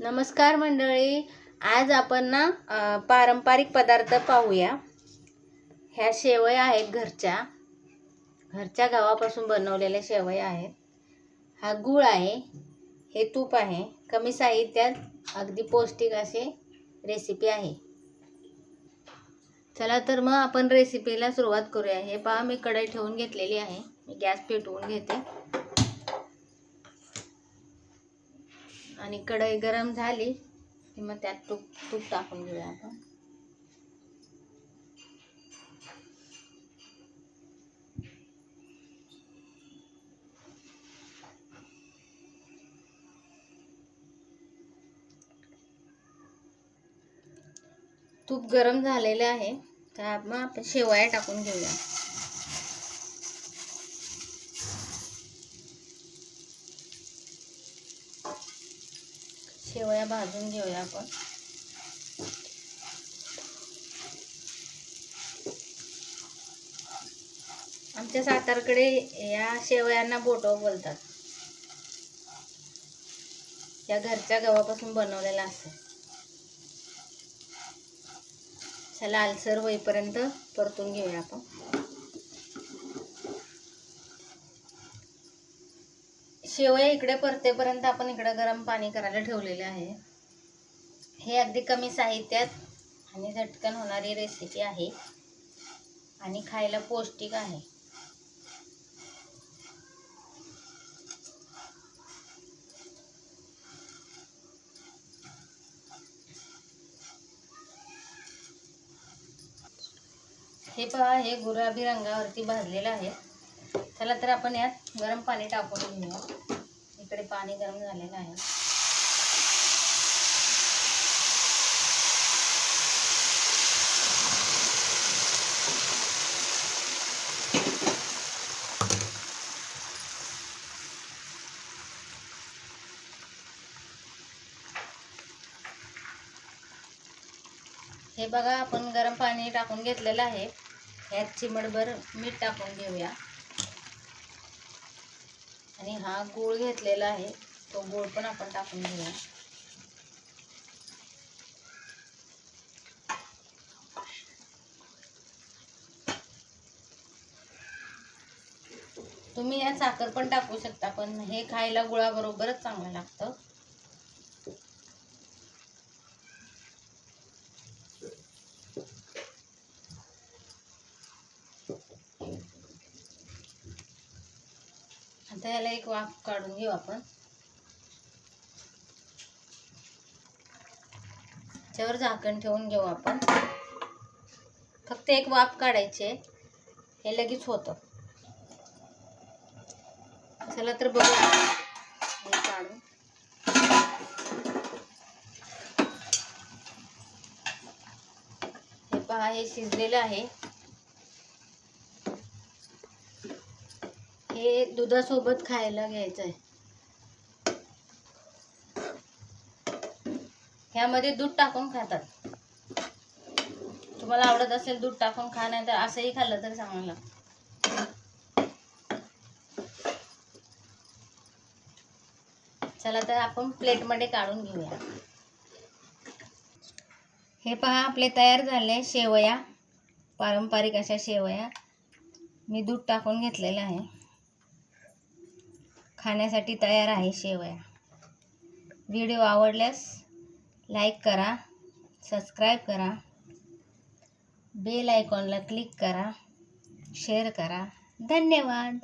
नमस्कार मंडळी. आज आपण ना पारंपरिक पदार्थ पाहूया. ह्या शेवया आहेत घरच्या. घरच्या गव्हापासून बनवलेल्या शेवया आहेत. हा गूळ आहे. हे तूप आहे. कमी साहित्यात अगदी पौष्टिक असे रेसिपी आहे. चला तर मग आपण रेसिपीला सुरुवात करूया. हे पहा मी कढई ठेवून घेतलेली आहे. मी गॅस पेटवून घेते. आणि कढई गरम झाली की मग त्यात तूप तूप टाकून घेऊया आपण. तूप गरम झालेले आहे तर मग आपण शेवया टाकून घेऊया. शेवया भाजून घेऊया आपण. आमच्या सातारकडे या शेवयांना बोटव बोलतात. या घरच्या गव्हापासून बनवलेला असतं. चला लालसर होईपर्यंत परतून घेऊया आपण. शेवया इकडे परतेपर्यंत आपण इकडे गरम पाणी करायला ठेवलेले आहे. हे अगदी कमी साहित्यात आणि झटकन होणारी रेसिपी आहे आणि खायला पौष्टिक आहे. हे पहा हे गुलाबी रंगावरती भाजलेलं आहे. चला तर आपण यात गरम पाणी टाकून घेऊया. इकडे पाणी गरम झालेलं आहे. हे बघा आपण गरम पाणी टाकून घेतलेलं आहे. ह्यात चिमटभर मीठ टाकून घेऊया. आणि हा गूळ घेतलेला आहे. तो गूळ पण आपण टाकून घेऊया. तुम्ही यात साखर पण टाकू शकता पण हे खायला गुळाबरोबरच चांगलं लागतं. आता याला एक वाफ काढून घेऊ आपण. त्यावर झाकण ठेवून घेऊ आपण. फक्त एक वाफ काढायचे. हे लगेच होतं. चला तर बघू काढून. हे पहा हे शिजलेलं आहे. हे दुधासोबत खायला घ्यायचं आहे ह्यामध्ये दूध टाकून खातात. तुम्हाला आवडत असेल दूध टाकून खा नाही तर असंही खाल्लं तरी चांगलं. चला तर आपण प्लेटमध्ये काढून घेऊया. हे पहा आपले तयार झाले शेवया. पारंपरिक अशा शेवया. मी दूध टाकून घेतलेलं आहे. खाण्यासाठी तयार आहे शेवया. व्हिडिओ आवडल्यास लाईक करा सबस्क्राईब करा बेल आयकॉनला क्लिक करा शेअर करा. धन्यवाद.